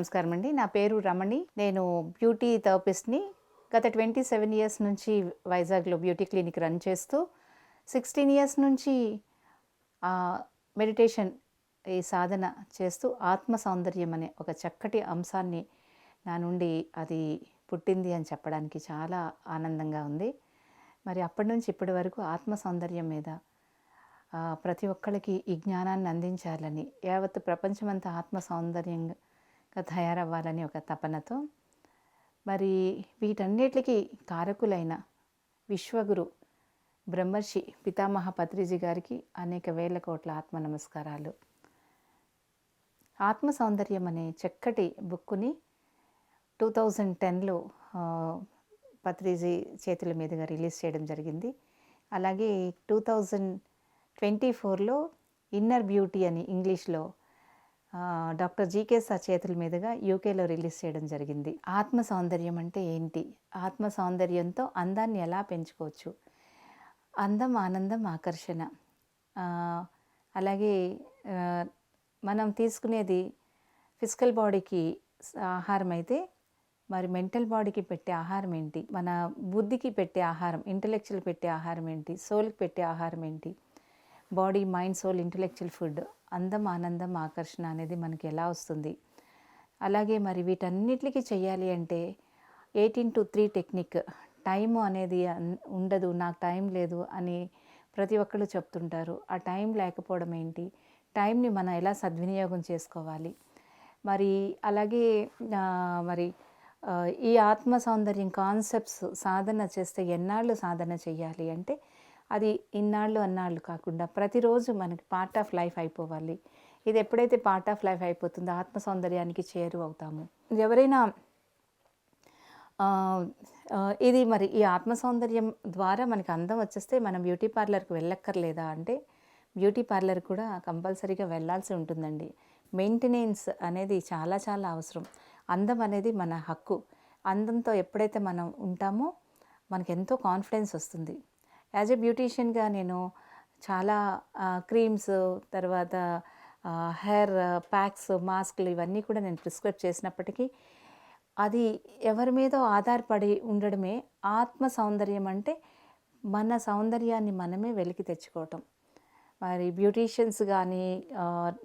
నమస్కారం అండి. నా పేరు రమణి. నేను బ్యూటీ థెరపిస్ట్ని గత ట్వంటీ సెవెన్ ఇయర్స్ నుంచి వైజాగ్లో బ్యూటీ క్లినిక్ రన్ చేస్తూ సిక్స్టీన్ ఇయర్స్ నుంచి మెడిటేషన్ ఈ సాధన చేస్తూ ఆత్మ సౌందర్యం అనే ఒక చక్కటి అంశాన్ని నా నుండి అది పుట్టింది అని చెప్పడానికి చాలా ఆనందంగా ఉంది. మరి అప్పటి నుంచి ఇప్పటి వరకు ఆత్మ సౌందర్యం మీద ప్రతి ఒక్కళ్ళకి ఈ జ్ఞానాన్ని అందించాలని యావత్ ప్రపంచమంతా ఆత్మ సౌందర్యంగా తయారవ్వాలని ఒక తపనతో. మరి వీటన్నిటికీ కారకులైన విశ్వగురు బ్రహ్మర్షి పితామహ పత్రిజీ గారికి అనేక వేల కోట్ల ఆత్మ నమస్కారాలు. ఆత్మ సౌందర్యం అనే చక్కటి బుక్కుని టూ థౌజండ్ టెన్లో పత్రిజీ చేతుల మీదుగా రిలీజ్ చేయడం జరిగింది. అలాగే టూ థౌజండ్ ట్వంటీ ఫోర్లో ఇన్నర్ బ్యూటీ అని ఇంగ్లీష్లో డాక్టర్ జీకే సచేతుల చేతుల మీదుగా యూకేలో రిలీజ్ చేయడం జరిగింది. ఆత్మ సౌందర్యం అంటే ఏంటి? ఆత్మ సౌందర్యంతో అందాన్ని ఎలా పెంచుకోవచ్చు? అందం ఆనందం ఆకర్షణ. అలాగే మనం తీసుకునేది ఫిజికల్ బాడీకి ఆహారం అయితే మరి మెంటల్ బాడీకి పెట్టే ఆహారం ఏంటి? మన బుద్ధికి పెట్టే ఆహారం ఇంటలెక్చువల్ పెట్టే ఆహారం ఏంటి? సోల్కి పెట్టే ఆహారం ఏంటి? Body mind soul intellectual food అందం ఆనందం ఆకర్షణ అనేది మనకి ఎలా వస్తుంది? అలాగే మరి వీటన్నిటికీ చేయాలి అంటే eighteen to three technique time అనేది ఉండదు నాకు టైం లేదు అని ప్రతి ఒక్కళ్ళు చెప్తుంటారు. ఆ టైం లేకపోవడం ఏంటి? టైంని మనం ఎలా సద్వినియోగం చేసుకోవాలి? మరి అలాగే మరి ఈ ఆత్మ సౌందర్యం కాన్సెప్ట్స్ సాధన చేస్తే ఎన్నాళ్ళు సాధన చేయాలి అంటే అది ఇన్నాళ్ళు అన్నాళ్ళు కాకుండా ప్రతిరోజు మనకి పార్ట్ ఆఫ్ లైఫ్ అయిపోవాలి. ఇది ఎప్పుడైతే పార్ట్ ఆఫ్ లైఫ్ అయిపోతుందో ఆత్మ సౌందర్యానికి చేరు అవుతాము. ఎవరైనా ఇది మరి ఈ ఆత్మ సౌందర్యం ద్వారా మనకి అందం వచ్చేస్తే మనం బ్యూటీ పార్లర్కి వెళ్ళక్కర్లేదా అంటే బ్యూటీ పార్లర్ కూడా కంపల్సరీగా వెళ్ళాల్సి ఉంటుందండి. మెయింటెనెన్స్ అనేది చాలా చాలా అవసరం. అందం అనేది మన హక్కు. అందంతో ఎప్పుడైతే మనం ఉంటామో మనకు ఎంతో కాన్ఫిడెన్స్ వస్తుంది. యాజ్ ఎ బ్యూటీషియన్గా నేను చాలా క్రీమ్స్ తర్వాత హెయిర్ ప్యాక్స్ మాస్క్లు ఇవన్నీ కూడా నేను ప్రిస్క్రైబ్ చేసినప్పటికీ అది ఎవరి మీదో ఆధారపడి ఉండడమే ఆత్మ సౌందర్యం అంటే మన సౌందర్యాన్ని మనమే వెలికి తెచ్చుకోవటం. మరి బ్యూటీషియన్స్ కానీ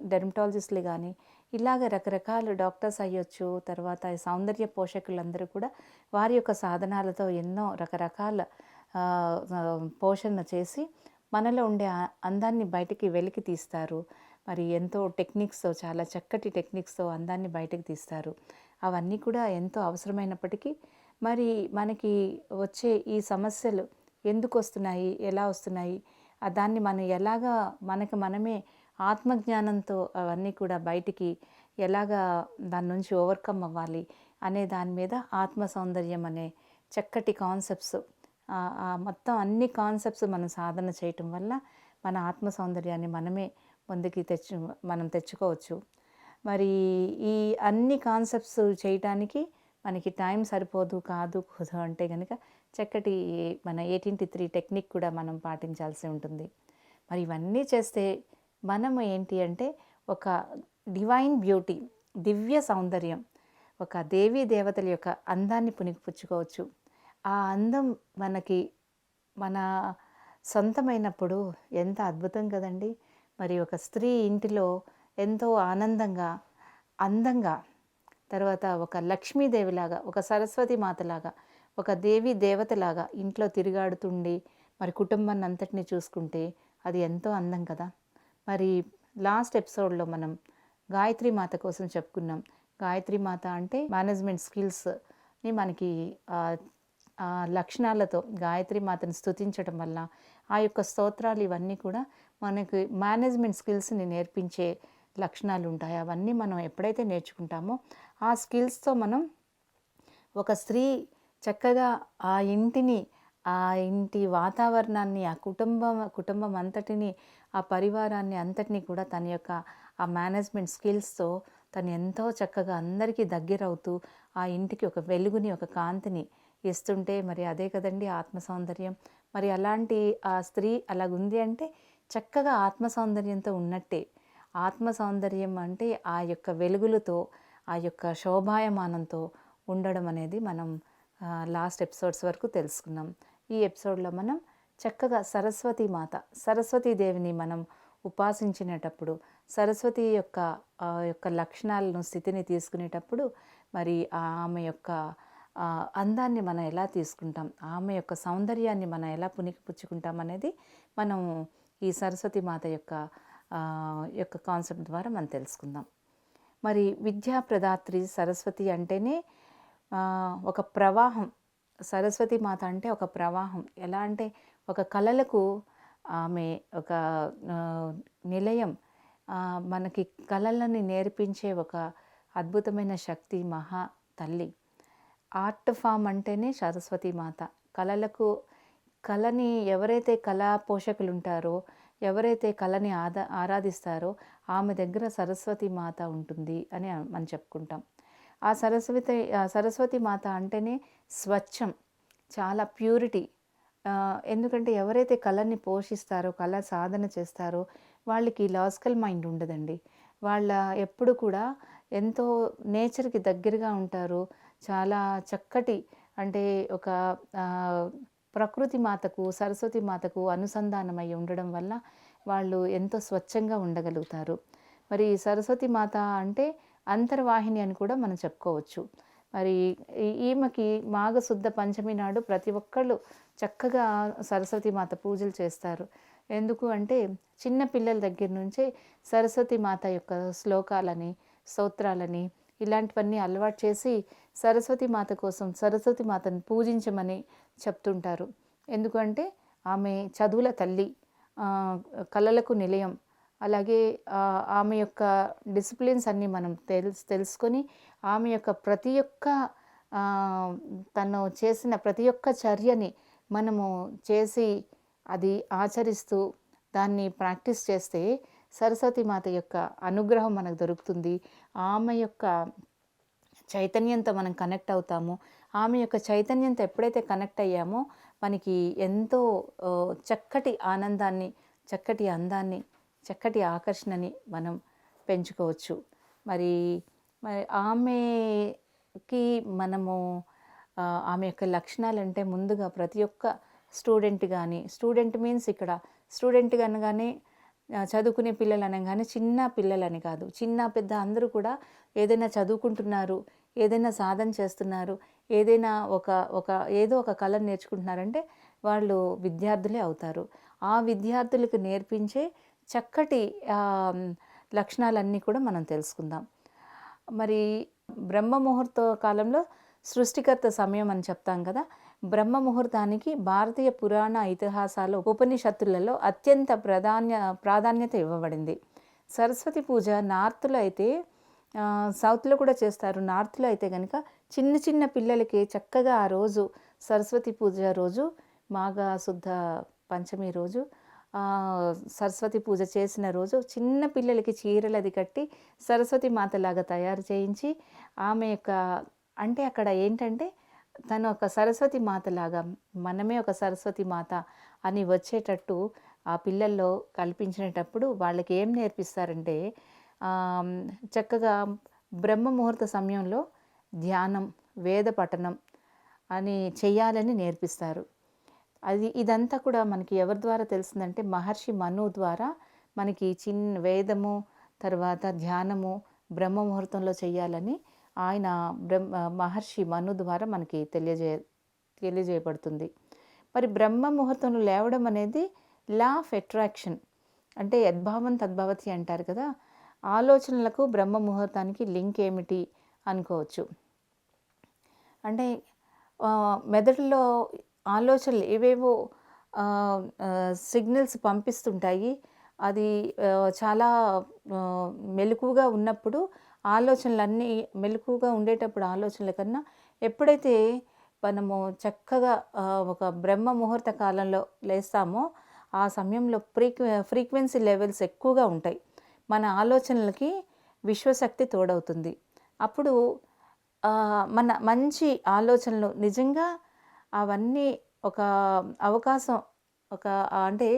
డెర్మటాలజిస్టులు కానీ ఇలాగ రకరకాల డాక్టర్స్ అయ్యొచ్చు తర్వాత సౌందర్య పోషకులందరూ కూడా వారి యొక్క సాధనాలతో ఎన్నో రకరకాల పోషణ చేసి మనలో ఉండే అందాన్ని బయటికి వెలికి తీస్తారు. మరి ఎంతో టెక్నిక్స్తో చాలా చక్కటి టెక్నిక్స్తో అందాన్ని బయటకు తీస్తారు. అవన్నీ కూడా ఎంతో అవసరమైనప్పటికీ మరి మనకి వచ్చే ఈ సమస్యలు ఎందుకు వస్తున్నాయి ఎలా వస్తున్నాయి దాన్ని మనం ఎలాగా మనకు మనమే ఆత్మజ్ఞానంతో అవన్నీ కూడా బయటికి ఎలాగా దాని నుంచి ఓవర్కమ్ అవ్వాలి అనే దాని మీద ఆత్మ సౌందర్యం అనే చక్కటి కాన్సెప్ట్స్ మొత్తం అన్ని కాన్సెప్ట్స్ మనం సాధన చేయటం వల్ల మన ఆత్మ సౌందర్యాన్ని మనమే ముందుకి తెచ్చు మనం తెచ్చుకోవచ్చు. మరి ఈ అన్ని కాన్సెప్ట్స్ చేయటానికి మనకి టైం సరిపోదు కాదు కుదు అంటే కనుక చక్కటి మన ఎయిటీన్టీ త్రీ టెక్నిక్ కూడా మనం పాటించాల్సి ఉంటుంది. మరి ఇవన్నీ చేస్తే మనము ఏంటి అంటే ఒక డివైన్ బ్యూటీ దివ్య సౌందర్యం ఒక దేవీ దేవతల యొక్క అందాన్ని పుణికిపుచ్చుకోవచ్చు ఆ అందం మనకి మన సొంతమైనప్పుడు ఎంత అద్భుతం కదండి. మరి ఒక స్త్రీ ఇంటిలో ఎంతో ఆనందంగా అందంగా తర్వాత ఒక లక్ష్మీదేవిలాగా ఒక సరస్వతి మాతలాగా ఒక దేవి దేవతలాగా ఇంట్లో తిరిగాడుతుండి మరి కుటుంబాన్ని అంతటిని చూసుకుంటే అది ఎంతో అందం కదా. మరి లాస్ట్ ఎపిసోడ్లో మనం గాయత్రి మాత కోసం చెప్పుకున్నాం. గాయత్రి మాత అంటే మేనేజ్మెంట్ స్కిల్స్ని మనకి లక్షణాలతో గాయత్రి మాతను స్థుతించడం వల్ల ఆ యొక్క స్తోత్రాలు ఇవన్నీ కూడా మనకి మేనేజ్మెంట్ స్కిల్స్ని నేర్పించే లక్షణాలు ఉంటాయి అవన్నీ మనం ఎప్పుడైతే నేర్చుకుంటామో ఆ స్కిల్స్తో మనం ఒక స్త్రీ చక్కగా ఆ ఇంటిని ఆ ఇంటి వాతావరణాన్ని ఆ కుటుంబం కుటుంబం అంతటిని ఆ పరివారాన్ని అంతటిని కూడా తన యొక్క ఆ మేనేజ్మెంట్ స్కిల్స్తో తను ఎంతో చక్కగా అందరికీ దగ్గరవుతూ ఆ ఇంటికి ఒక వెలుగుని ఒక కాంతిని ఇస్తుంటే మరి అదే కదండి ఆత్మ సౌందర్యం. మరి అలాంటి ఆ స్త్రీ అలాగుంది అంటే చక్కగా ఆత్మ సౌందర్యంతో ఉన్నట్టే. ఆత్మ సౌందర్యం అంటే ఆ యొక్క వెలుగులతో ఆ యొక్క శోభాయమానంతో ఉండడం అనేది మనం లాస్ట్ ఎపిసోడ్స్ వరకు తెలుసుకున్నాం. ఈ ఎపిసోడ్లో మనం చక్కగా సరస్వతి మాత సరస్వతీదేవిని మనం ఉపాసించినటప్పుడు సరస్వతి యొక్క ఆ యొక్క లక్షణాలను స్థితిని తీసుకునేటప్పుడు మరి ఆమె యొక్క అందాన్ని మనం ఎలా తీసుకుంటాం? ఆమె యొక్క సౌందర్యాన్ని మనం ఎలా పుణికిపుచ్చుకుంటాం అనేది మనం ఈ సరస్వతి మాత యొక్క యొక్క కాన్సెప్ట్ ద్వారా మనం తెలుసుకుందాం. మరి విద్యా ప్రదాత్రి సరస్వతి అంటేనే ఒక ప్రవాహం. సరస్వతి మాత అంటే ఒక ప్రవాహం. ఎలా అంటే ఒక కళలకు ఆమె ఒక నిలయం మనకి కళలని నేర్పించే ఒక అద్భుతమైన శక్తి మహా తల్లి. ఆర్ట్ ఫామ్ అంటేనే సరస్వతి మాత. కళలకు కళని ఎవరైతే కళా పోషకులు ఉంటారో ఎవరైతే కళని ఆదా ఆరాధిస్తారో ఆమె దగ్గర సరస్వతి మాత ఉంటుంది అని మనం చెప్పుకుంటాం. ఆ సరస్వతి సరస్వతి మాత అంటేనే స్వచ్ఛం చాలా ప్యూరిటీ. ఎందుకంటే ఎవరైతే కళని పోషిస్తారో కళ సాధన చేస్తారో వాళ్ళకి లాజికల్ మైండ్ ఉండదండి. వాళ్ళ ఎప్పుడు కూడా ఎంతో నేచర్కి దగ్గరగా ఉంటారు. చాలా చక్కటి అంటే ఒక ప్రకృతి మాతకు సరస్వతి మాతకు అనుసంధానమై ఉండడం వల్ల వాళ్ళు ఎంతో స్వచ్ఛంగా ఉండగలుగుతారు. మరి సరస్వతి మాత అంటే అంతర్వాహిని అని కూడా మనం చెప్పుకోవచ్చు. మరి ఈమెకి మాఘశుద్ధ పంచమి నాడు ప్రతి ఒక్కళ్ళు చక్కగా సరస్వతి మాత పూజలు చేస్తారు. ఎందుకు అంటే చిన్న పిల్లల దగ్గర నుంచే సరస్వతి మాత యొక్క శ్లోకాలని స్తోత్రాలని ఇలాంటివన్నీ అలవాటు చేసి సరస్వతి మాత కోసం సరస్వతి మాతను పూజించమని చెప్తుంటారు. ఎందుకంటే ఆమె చదువుల తల్లి కళలకు నిలయం. అలాగే ఆమె యొక్క డిసిప్లిన్స్ అన్నీ మనం తెలుసు తెలుసుకొని ఆమె యొక్క ప్రతి ఒక్క తను చేసిన ప్రతి ఒక్క చర్యని మనము చేసి అది ఆచరిస్తూ దాన్ని ప్రాక్టీస్ చేస్తే సరస్వతి మాత యొక్క అనుగ్రహం మనకు దొరుకుతుంది. ఆమె యొక్క చైతన్యంతో మనం కనెక్ట్ అవుతాము. ఆమె యొక్క చైతన్యంతో ఎప్పుడైతే కనెక్ట్ అయ్యామో మనకి ఎంతో చక్కటి ఆనందాన్ని చక్కటి అందాన్ని చక్కటి ఆకర్షణని మనం పెంచుకోవచ్చు. మరి మరి ఆమెకి మనము ఆమె యొక్క లక్షణాలు అంటే ముందుగా ప్రతి ఒక్క స్టూడెంట్ కానీ స్టూడెంట్ మీన్స్ ఇక్కడ స్టూడెంట్ కనగానే చదువుకునే పిల్లలు అనగానే చిన్న పిల్లలని కాదు చిన్న పెద్ద అందరూ కూడా ఏదైనా చదువుకుంటున్నారు ఏదైనా సాధన చేస్తున్నారు ఏదైనా ఒక ఒక ఏదో ఒక కళ నేర్చుకుంటున్నారంటే వాళ్ళు విద్యార్థులే అవుతారు. ఆ విద్యార్థులకు నేర్పించే చక్కటి లక్షణాలన్నీ కూడా మనం తెలుసుకుందాం. మరి బ్రహ్మ ముహూర్త కాలంలో సృష్టికర్త సమయం అని చెప్తాం కదా బ్రహ్మ ముహూర్తానికి భారతీయ పురాణ ఇతిహాసాలు ఉపనిషత్తులలో అత్యంత ప్రాధాన్య ప్రాధాన్యత ఇవ్వబడింది. సరస్వతి పూజ నార్త్లో అయితే సౌత్లో కూడా చేస్తారు. నార్త్లో అయితే కనుక చిన్న చిన్న పిల్లలకి చక్కగా ఆ రోజు సరస్వతి పూజ రోజు మాఘ శుద్ధ పంచమి రోజు సరస్వతి పూజ చేసిన రోజు చిన్న పిల్లలకి చీరలు అది కట్టి సరస్వతి మాతలాగా తయారు చేయించి ఆమె యొక్క అంటే అక్కడ ఏంటంటే తను ఒక సరస్వతి మాతలాగా మనమే ఒక సరస్వతి మాత అని వచ్చేటట్టు ఆ పిల్లల్లో కల్పించినటప్పుడు వాళ్ళకి ఏం నేర్పిస్తారంటే చక్కగా బ్రహ్మ ముహూర్త సమయంలో ధ్యానం వేద పఠనం అని చెయ్యాలని నేర్పిస్తారు. అది ఇదంతా కూడా మనకి ఎవరి ద్వారా తెలిసిందంటే మహర్షి మను ద్వారా మనకి చిన్న వేదము తర్వాత ధ్యానము బ్రహ్మ ముహూర్తంలో చేయాలని ఆయన బ్రహ్మ మహర్షి మను ద్వారా మనకి తెలియజే తెలియజేయబడుతుంది. మరి బ్రహ్మ ముహూర్తంలో లేవడం అనేది లా ఆఫ్ అట్రాక్షన్ అంటే యద్భావం తద్భవతి అంటారు కదా ఆలోచనలకు బ్రహ్మ ముహూర్తానికి లింక్ ఏమిటి అనుకోవచ్చు. అంటే మెదడులో ఆలోచనలు ఏవేవో సిగ్నల్స్ పంపిస్తుంటాయి. అది చాలా మెలకుగా ఉన్నప్పుడు ఆలోచనలన్నీ మెలకుగా ఉండేటప్పుడు ఆలోచనల కన్నా ఎప్పుడైతే మనము చక్కగా ఒక బ్రహ్మ ముహూర్త కాలంలో లేస్తామో ఆ సమయంలో ఫ్రీక్వె ఫ్రీక్వెన్సీ లెవెల్స్ ఎక్కువగా ఉంటాయి. మన ఆలోచనలకి విశ్వశక్తి తోడవుతుంది. అప్పుడు మన మంచి ఆలోచనలు నిజంగా అవన్నీ ఒక అవకాశం ఒక అంటే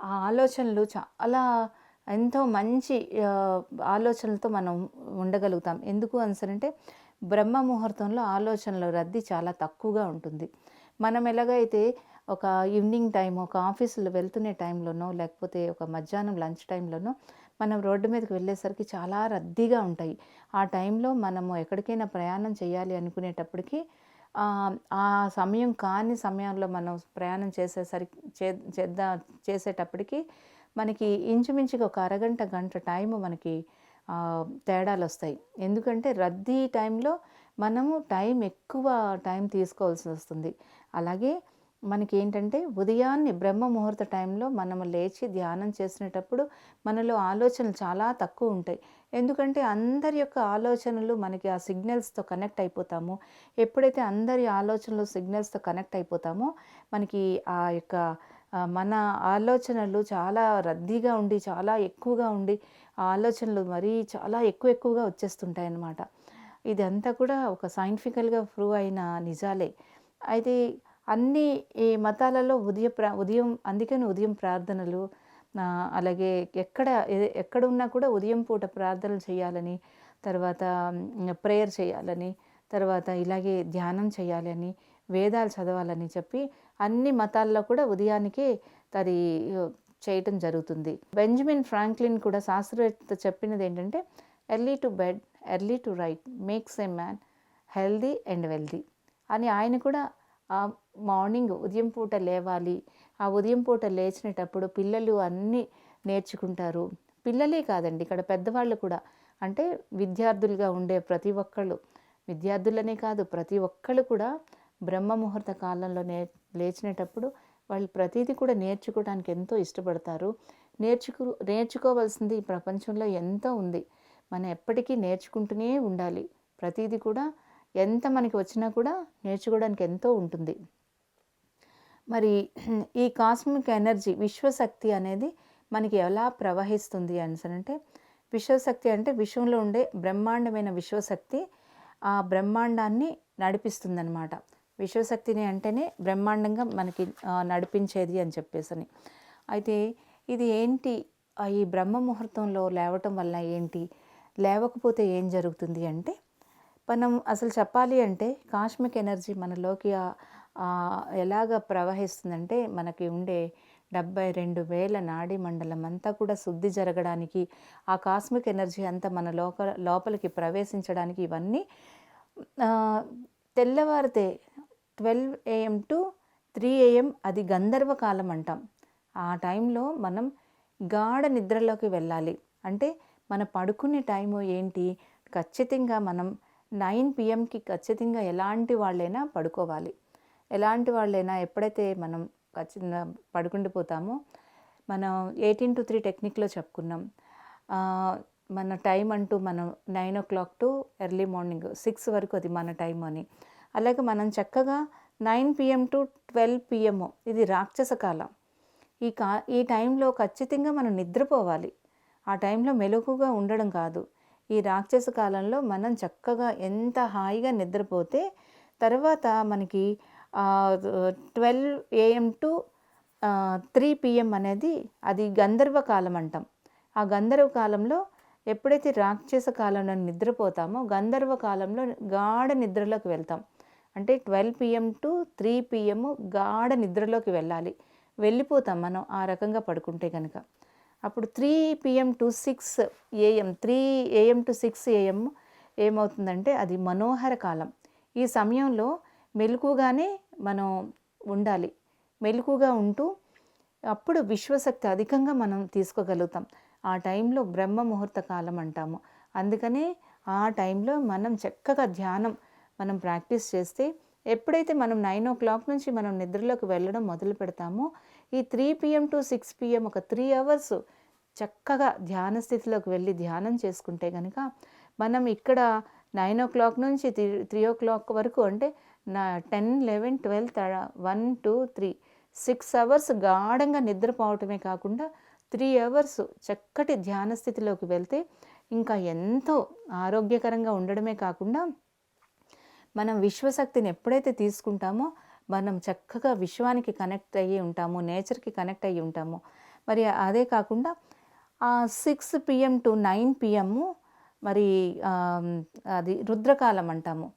ఆ ఆలోచనలు చాలా ఎంతో మంచి ఆలోచనలతో మనం ఉండగలుగుతాం. ఎందుకు అనిసరంటే బ్రహ్మ ముహూర్తంలో ఆలోచనల రద్దీ చాలా తక్కువగా ఉంటుంది. మనం ఎలాగైతే ఒక ఈవినింగ్ టైం ఒక ఆఫీసులో వెళ్తునే టైంలోనో లేకపోతే ఒక మధ్యాహ్నం లంచ్ టైంలోనో మనం రోడ్డు మీదకి వెళ్ళేసరికి చాలా రద్దీగా ఉంటాయి. ఆ టైంలో మనము ఎక్కడికైనా ప్రయాణం చేయాలి అనుకునేటప్పటికి ఆ, ఆ సమయం కాని సమయంలో మనం ప్రయాణం చేసేసరికి చే చేద్దా చేసేటప్పటికి మనకి ఇంచుమించుగా ఒక అరగంట గంట టైం మనకి తేడాలు వస్తాయి ఎందుకంటే రద్దీ టైంలో మనము టైం ఎక్కువ టైం తీసుకోవాల్సి వస్తుంది. అలాగే మనకి ఏంటంటే ఉదయాన్నే బ్రహ్మ ముహూర్త టైంలో మనము లేచి ధ్యానం చేసినప్పుడు మనలో ఆలోచనలు చాలా తక్కువ ఉంటాయి. ఎందుకంటే అందరి యొక్క ఆలోచనలు మనకి ఆ సిగ్నల్స్తో కనెక్ట్ అయిపోతాము. ఎప్పుడైతే అందరి ఆలోచనలు సిగ్నల్స్తో కనెక్ట్ అయిపోతామో మనకి ఆ యొక్క మన ఆలోచనలు చాలా రద్దీగా ఉండి చాలా ఎక్కువగా ఉండి ఆలోచనలు మరీ చాలా ఎక్కువ ఎక్కువగా వచ్చేస్తుంటాయి అన్నమాట ఇదంతా కూడా ఒక సైంటిఫికల్గా ప్రూవ్ అయిన నిజాలే. అయితే అన్ని ఈ మతాలలో ఉదయ ప్రా ఉదయం అందుకని ఉదయం ప్రార్థనలు అలాగే ఎక్కడ ఎక్కడ ఉన్నా కూడా ఉదయం పూట ప్రార్థనలు చేయాలని తర్వాత ప్రేయర్ చేయాలని తర్వాత ఇలాగే ధ్యానం చేయాలని వేదాలు చదవాలని చెప్పి అన్ని మతాల్లో కూడా ఉదయానికే అది చేయటం జరుగుతుంది. బెంజమిన్ ఫ్రాంక్లిన్ కూడా శాస్త్రవేత్త చెప్పినది ఏంటంటే early to bed early to rise makes a man healthy and wealthy అని ఆయన కూడా ఆ మార్నింగ్ ఉదయం పూట లేవాలి. ఆ ఉదయం పూట లేచినటప్పుడు పిల్లలు అన్నీ నేర్చుకుంటారు. పిల్లలే కాదండి ఇక్కడ పెద్దవాళ్ళు కూడా. అంటే విద్యార్థులుగా ఉండే ప్రతి ఒక్కళ్ళు విద్యార్థులనే కాదు ప్రతి ఒక్కళ్ళు కూడా బ్రహ్మ ముహూర్త కాలంలో నేర్ లేచినటప్పుడు వాళ్ళు ప్రతిదీ కూడా నేర్చుకోవడానికి ఎంతో ఇష్టపడతారు. నేర్చుకు నేర్చుకోవాల్సింది ఈ ప్రపంచంలో ఎంతో ఉంది. మనం ఎప్పటికీ నేర్చుకుంటూనే ఉండాలి. ప్రతిదీ కూడా ఎంత మనకి వచ్చినా కూడా నేర్చుకోవడానికి ఎంతో ఉంటుంది. మరి ఈ కాస్మిక్ ఎనర్జీ విశ్వశక్తి అనేది మనకి ఎలా ప్రవహిస్తుంది అంటే విశ్వశక్తి అంటే విశ్వంలో ఉండే బ్రహ్మాండమైన విశ్వశక్తి ఆ బ్రహ్మాండాన్ని నడిపిస్తుందన్నమాట. విశ్వశక్తిని అంటేనే బ్రహ్మాండంగా మనకి నడిపించేది అని చెప్పేసని. అయితే ఇది ఏంటి? ఈ బ్రహ్మ ముహూర్తంలో లేవటం వల్ల ఏంటి? లేవకపోతే ఏం జరుగుతుంది అంటే మనం అసలు చెప్పాలి అంటే కాస్మిక్ ఎనర్జీ మనలోకి ఎలాగ ప్రవహిస్తుందంటే మనకి ఉండే డెబ్బై రెండు వేల నాడీ మండలం అంతా కూడా శుద్ధి జరగడానికి ఆ కాస్మిక్ ఎనర్జీ అంతా మన లోక లోపలికి ప్రవేశించడానికి ఇవన్నీ తెల్లవారితే twelve AM to three AM అది గంధర్వ కాలం అంటాం. ఆ టైంలో మనం గాఢ నిద్రలోకి వెళ్ళాలి. అంటే మన పడుకునే టైము ఏంటి? ఖచ్చితంగా మనం నైన్ పిఎంకి ఖచ్చితంగా ఎలాంటి వాళ్ళైనా పడుకోవాలి. ఎలాంటి వాళ్ళైనా ఎప్పుడైతే మనం ఖచ్చితంగా పడుకుండిపోతామో మనం ఎయిటీన్ టు త్రీ టెక్నిక్లో చెప్పుకున్నాం. మన టైం అంటూ మనం nine o'clock to early morning six వరకు అది మన టైం అని. అలాగే మనం చక్కగా nine PM to twelve PM ఇది రాక్షస కాలం. ఈ కా ఈ టైంలో ఖచ్చితంగా మనం నిద్రపోవాలి. ఆ టైంలో మెలకుగా ఉండడం కాదు. ఈ రాక్షస కాలంలో మనం చక్కగా ఎంత హాయిగా నిద్రపోతే తర్వాత మనకి twelve AM to three PM అనేది అది గంధర్వ కాలం అంటాం. ఆ గంధర్వ కాలంలో ఎప్పుడైతే రాక్షస కాలంలో నిద్రపోతామో గంధర్వ కాలంలో గాఢ నిద్రలోకి వెళ్తాం. అంటే twelve PM to three PM గాఢ నిద్రలోకి వెళ్ళాలి. వెళ్ళిపోతాం మనం ఆ రకంగా పడుకుంటే కనుక అప్పుడు three PM to six AM three AM to six AM ఏమవుతుందంటే అది మనోహర కాలం. ఈ సమయంలో మెలకుగానే మనం ఉండాలి. మెలకుగా ఉంటూ అప్పుడు విశ్వశక్తి అధికంగా మనం తీసుకోగలుగుతాం. ఆ టైంలో బ్రహ్మ ముహూర్త కాలం అంటాము. అందుకనే ఆ టైంలో మనం చక్కగా ధ్యానం మనం ప్రాక్టీస్ చేస్తే ఎప్పుడైతే మనం నైన్ ఓ క్లాక్ నుంచి మనం నిద్రలోకి వెళ్ళడం మొదలు పెడతామో ఈ three PM to six PM ఒక త్రీ అవర్స్ చక్కగా ధ్యాన స్థితిలోకి వెళ్ళి ధ్యానం చేసుకుంటే కనుక మనం ఇక్కడ నైన్ ఓ క్లాక్ నుంచి త్రీ త్రీ ఓ క్లాక్ వరకు అంటే నా ten eleven twelve one two three six hours గాఢంగా నిద్రపోవటమే కాకుండా త్రీ అవర్స్ చక్కటి ధ్యాన స్థితిలోకి వెళ్తే ఇంకా ఎంతో ఆరోగ్యకరంగా ఉండడమే కాకుండా మనం విశ్వశక్తిని ఎప్పుడైతే తీసుకుంటామో మనం చక్కగా విశ్వానికి కనెక్ట్ అయ్యి ఉంటాము నేచర్కి కనెక్ట్ అయ్యి ఉంటాము. మరి అదే కాకుండా ఆ six PM to nine PM మరి అది రుద్రకాలం అంటాము.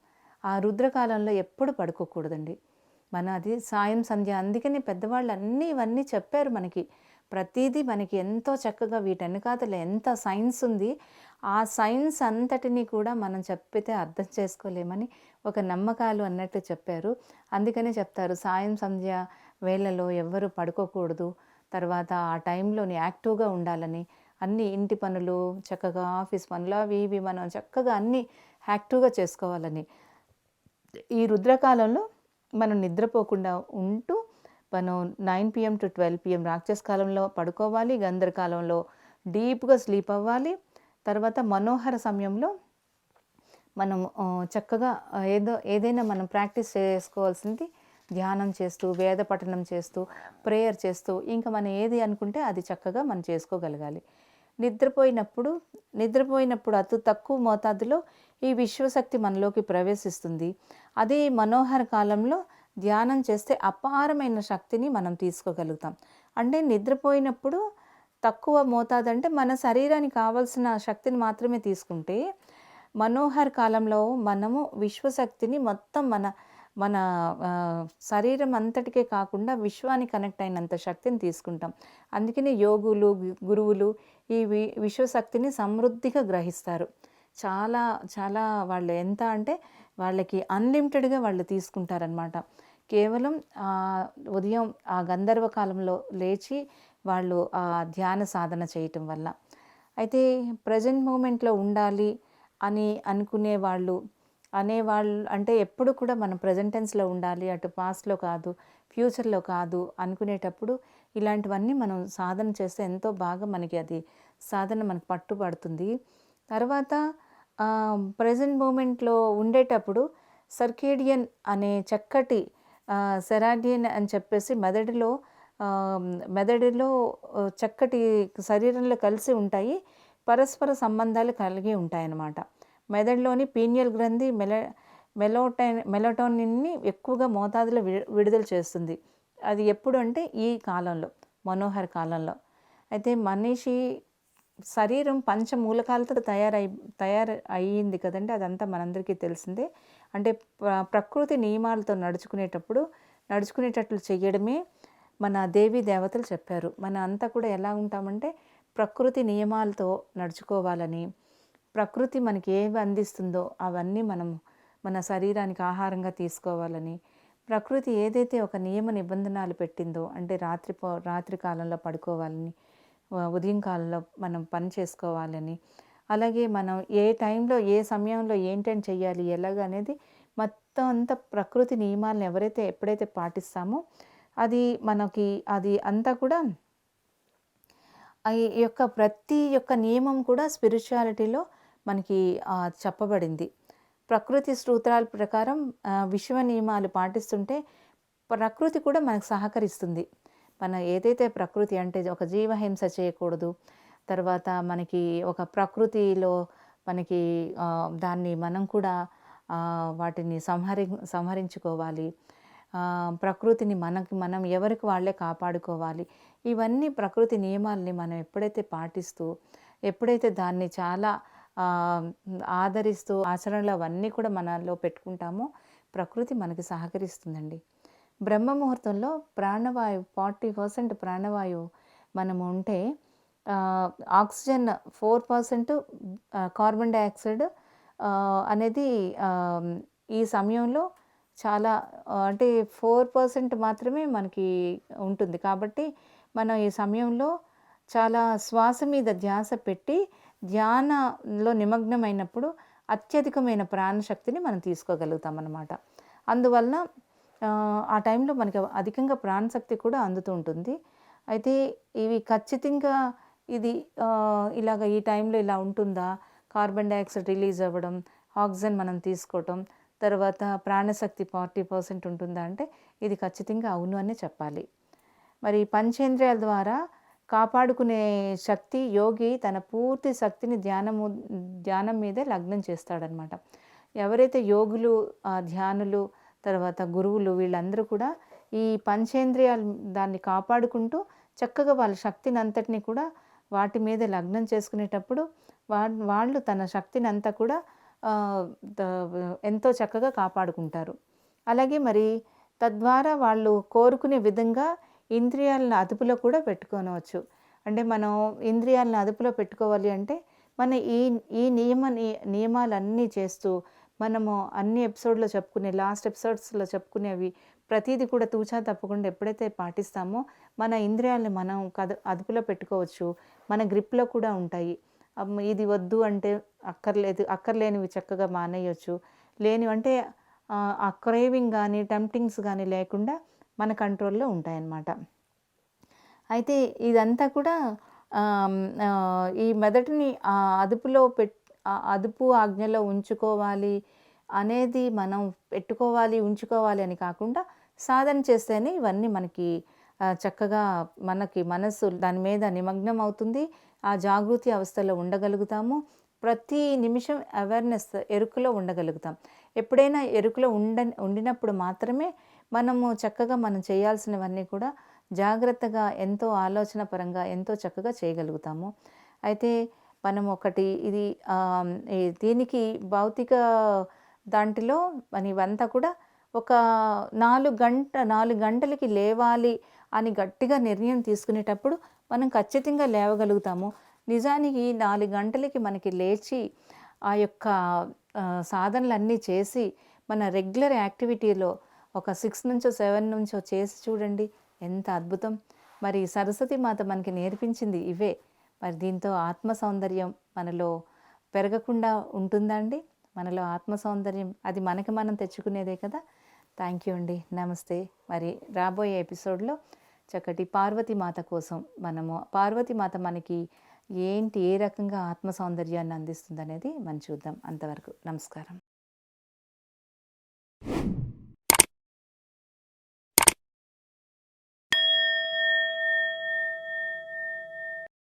ఆ రుద్రకాలంలో ఎప్పుడు పడుకోకూడదండి. మన అది సాయం సంధ్య అందుకని పెద్దవాళ్ళు అన్నీ ఇవన్నీ చెప్పారు మనకి. ప్రతిదీ మనకి ఎంతో చక్కగా వీటెనకాతల ఎంత సైన్స్ ఉంది ఆ సైన్స్ అంతటిని కూడా మనం చెప్పితే అర్థం చేసుకోలేమని ఒక నమ్మకాలు అన్నట్టు చెప్పారు. అందుకనే చెప్తారు సాయం సంధ్య వేళలో ఎవ్వరు పడుకోకూడదు తర్వాత ఆ టైంలోని యాక్టివ్గా ఉండాలని. అన్ని ఇంటి పనులు చక్కగా ఆఫీస్ పనులు అవి ఇవి మనం చక్కగా అన్నీ యాక్టివ్గా చేసుకోవాలని. ఈ రుద్రకాలంలో మనం నిద్రపోకుండా ఉంటూ మనం nine PM to twelve PM రాక్షస్ కాలంలో పడుకోవాలి గంధర్ కాలంలో డీప్గా స్లీప్ అవ్వాలి. తర్వాత మనోహర సమయంలో మనం చక్కగా ఏదో ఏదైనా మనం ప్రాక్టీస్ చేసుకోవాల్సింది ధ్యానం చేస్తూ వేద పఠనం చేస్తూ ప్రేయర్ చేస్తూ ఇంకా మనం ఏది అనుకుంటే అది చక్కగా మనం చేసుకోగలగాలి. నిద్రపోయినప్పుడు నిద్రపోయినప్పుడు అతి తక్కువ మోతాదులో ఈ విశ్వశక్తి మనలోకి ప్రవేశిస్తుంది. అదే మనోహర కాలంలో ధ్యానం చేస్తే అపారమైన శక్తిని మనం తీసుకోగలుగుతాం. అంటే నిద్రపోయినప్పుడు తక్కువ మోతాదు అంటే మన శరీరానికి కావాల్సిన శక్తిని మాత్రమే తీసుకుంటే మనోహర్ కాలంలో మనము విశ్వశక్తిని మొత్తం మన మన శరీరం అంతటికే కాకుండా విశ్వానికి కనెక్ట్ అయినంత శక్తిని తీసుకుంటాం. అందుకనే యోగులు గురువులు ఈ వి విశ్వశక్తిని సమృద్ధిగా గ్రహిస్తారు. చాలా చాలా వాళ్ళు ఎంత అంటే వాళ్ళకి అన్లిమిటెడ్గా వాళ్ళు తీసుకుంటారనమాట కేవలం ఉదయం ఆ గంధర్వ కాలంలో లేచి వాళ్ళు ఆ ధ్యాన సాధన చేయటం వల్ల. అయితే ప్రజెంట్ మూమెంట్లో ఉండాలి అని అనుకునే వాళ్ళు అనేవాళ్ళు అంటే ఎప్పుడు కూడా మనం ప్రజెంట్ టెన్స్లో ఉండాలి అటు పాస్ట్లో కాదు ఫ్యూచర్లో కాదు అనుకునేటప్పుడు ఇలాంటివన్నీ మనం సాధన చేస్తే ఎంతో బాగా మనకి అది సాధన మనకు పట్టుబడుతుంది. తర్వాత ప్రజెంట్ మూమెంట్లో ఉండేటప్పుడు సర్కేడియన్ అనే చక్కటి సెరాడియన్ అని చెప్పేసి మెదడులో మెదడులో చక్కటి శరీరంలో కలిసి ఉంటాయి. పరస్పర సంబంధాలు కలిగి ఉంటాయన్నమాట. మెదడులోని పీనియల్ గ్రంథి మెల మెలోటైన్ మెలటోనిన్ని ఎక్కువగా మోతాదులో వి విడుదల చేస్తుంది. అది ఎప్పుడు అంటే ఈ కాలంలో మనోహర్ కాలంలో. అయితే మనిషి శరీరం పంచమూలకాలతో తయారై తయారు అయ్యింది కదండి అదంతా మనందరికీ తెలిసిందే. అంటే ప్రకృతి నియమాలతో నడుచుకునేటప్పుడు నడుచుకునేటట్లు చేయడమే మన దేవీ దేవతలు చెప్పారు. మన అంతా కూడా ఎలా ఉంటామంటే ప్రకృతి నియమాలతో నడుచుకోవాలని ప్రకృతి మనకి ఏవి అందిస్తుందో అవన్నీ మనం మన శరీరానికి ఆహారంగా తీసుకోవాలని ప్రకృతి ఏదైతే ఒక నియమ నిబంధనలు పెట్టిందో అంటే రాత్రి రాత్రి కాలంలో పడుకోవాలని ఉదయం కాలంలో మనం పని చేసుకోవాలని అలాగే మనం ఏ టైంలో ఏ సమయంలో ఏంటని చెయ్యాలి ఎలాగ అనేది మొత్తం అంత ప్రకృతి నియమాలను ఎవరైతే ఎప్పుడైతే పాటిస్తామో అది మనకి అది అంతా కూడా ఈ యొక్క ప్రతి యొక్క నియమం కూడా స్పిరిచువాలిటీలో మనకి చెప్పబడింది. ప్రకృతి సూత్రాల ప్రకారం విశ్వ నియమాలు పాటిస్తుంటే ప్రకృతి కూడా మనకు సహకరిస్తుంది. మన ఏదైతే ప్రకృతి అంటే ఒక జీవహింస చేయకూడదు తర్వాత మనకి ఒక ప్రకృతిలో మనకి దాన్ని మనం కూడా వాటిని సంహరి సంహరించుకోవాలి. ప్రకృతిని మనకి మనం ఎవరికి వాళ్ళే కాపాడుకోవాలి. ఇవన్నీ ప్రకృతి నియమాల్ని మనం ఎప్పుడైతే పాటిస్తూ ఎప్పుడైతే దాన్ని చాలా ఆదరిస్తూ ఆచరణలు అవన్నీ కూడా మనలో పెట్టుకుంటామో ప్రకృతి మనకి సహకరిస్తుందండి. బ్రహ్మ ముహూర్తంలో ప్రాణవాయువు ఫార్టీ పర్సెంట్ ప్రాణవాయువు మనము ఉంటే oxygen four percent carbon dioxide అనేది ఈ సమయంలో చాలా అంటే ఫోర్ పర్సెంట్ మాత్రమే మనకి ఉంటుంది. కాబట్టి మనం ఈ సమయంలో చాలా శ్వాస మీద ధ్యాస పెట్టి ధ్యానంలో నిమగ్నమైనప్పుడు అత్యధికమైన ప్రాణశక్తిని మనం తీసుకోగలుగుతాం అన్నమాట అందువలన ఆ, ఆ టైంలో మనకి అధికంగా ప్రాణశక్తి కూడా అందుతూ ఉంటుంది. అయితే ఇవి ఖచ్చితంగా ఇది ఇలాగ ఈ టైంలో ఇలా ఉంటుందా? కార్బన్ డైఆక్సైడ్ రిలీజ్ అవ్వడం ఆక్సిజన్ మనం తీసుకోవటం తర్వాత ప్రాణశక్తి ఫార్టీ పర్సెంట్ ఉంటుందా అంటే ఇది ఖచ్చితంగా అవును అనే చెప్పాలి. మరి పంచేంద్రియాల ద్వారా కాపాడుకునే శక్తి యోగి తన పూర్తి శక్తిని ధ్యానము ధ్యానం మీదే లగ్నం చేస్తాడనమాట. ఎవరైతే యోగులు ధ్యానులు తర్వాత గురువులు వీళ్ళందరూ కూడా ఈ పంచేంద్రియాలు దాన్ని కాపాడుకుంటూ చక్కగా వాళ్ళ శక్తిని అంతటిని కూడా వాటి మీద లగ్నం చేసుకునేటప్పుడు వా వాళ్ళు తన శక్తిని అంతా కూడా ఎంతో చక్కగా కాపాడుకుంటారు. అలాగే మరి తద్వారా వాళ్ళు కోరుకునే విధంగా ఇంద్రియాలను అదుపులో కూడా పెట్టుకోనవచ్చు. అంటే మనం ఇంద్రియాలను అదుపులో పెట్టుకోవాలి అంటే మన ఈ ఈ నియమ ని- నియమాలన్నీ చేస్తూ మనము అన్ని ఎపిసోడ్లో చెప్పుకునే లాస్ట్ ఎపిసోడ్స్లో చెప్పుకునేవి ప్రతిదీ కూడా తూచా తప్పకుండా ఎప్పుడైతే పాటిస్తామో మన ఇంద్రియాలను మనం కద అదుపులో పెట్టుకోవచ్చు. మన గ్రిప్లో కూడా ఉంటాయి. ఇది వద్దు అంటే అక్కర్లేదు అక్కర్లేనివి చక్కగా మానేయొచ్చు. లేని అంటే ఆ, క్రేవింగ్ కానీ టెంప్టింగ్స్ కానీ లేకుండా మన కంట్రోల్లో ఉంటాయన్నమాట. అయితే ఇదంతా కూడా ఈ మెదడుని అదుపులో పెట్ అదుపు ఆజ్ఞలో ఉంచుకోవాలి అనేది మనం పెట్టుకోవాలి ఉంచుకోవాలి అని కాకుండా సాధన చేస్తేనే ఇవన్నీ మనకి చక్కగా మనకి మనసు దాని మీద నిమగ్నం అవుతుంది. ఆ జాగృతి అవస్థలో ఉండగలుగుతాము. ప్రతి నిమిషం అవేర్నెస్ ఎరుకులో ఉండగలుగుతాం. ఎప్పుడైనా ఎరుకులో ఉండ ఉండినప్పుడు మాత్రమే మనము చక్కగా మనం చేయాల్సినవన్నీ కూడా జాగ్రత్తగా ఎంతో ఆలోచన పరంగా ఎంతో చక్కగా చేయగలుగుతాము. అయితే మనం ఒకటి ఇది దీనికి భౌతిక దాంట్లో మన ఇవంతా కూడా ఒక నాలుగు గంట నాలుగు గంటలకి లేవాలి అని గట్టిగా నిర్ణయం తీసుకునేటప్పుడు మనం ఖచ్చితంగా లేవగలుగుతాము. నిజానికి నాలుగు గంటలకి మనకి లేచి ఆ యొక్క సాధనలన్నీ చేసి మన రెగ్యులర్ యాక్టివిటీలో ఒక సిక్స్ నుంచో సెవెన్ నుంచో చేసి చూడండి ఎంత అద్భుతం. మరి సరస్వతి మాత మనకి నేర్పించింది ఇవే. మరి దీంతో ఆత్మ సౌందర్యం మనలో పెరగకుండా ఉంటుందా అండి? మనలో ఆత్మ సౌందర్యం అది మనకి మనం తెచ్చుకునేదే కదా? థ్యాంక్ యూ అండి. నమస్తే. మరి రాబోయే ఎపిసోడ్లో చక్కటి పార్వతీమాత కోసం మనము పార్వతీమాత మనకి ఏంటి ఏ రకంగా ఆత్మ సౌందర్యాన్ని అందిస్తుంది అనేది మనం చూద్దాం. అంతవరకు నమస్కారం.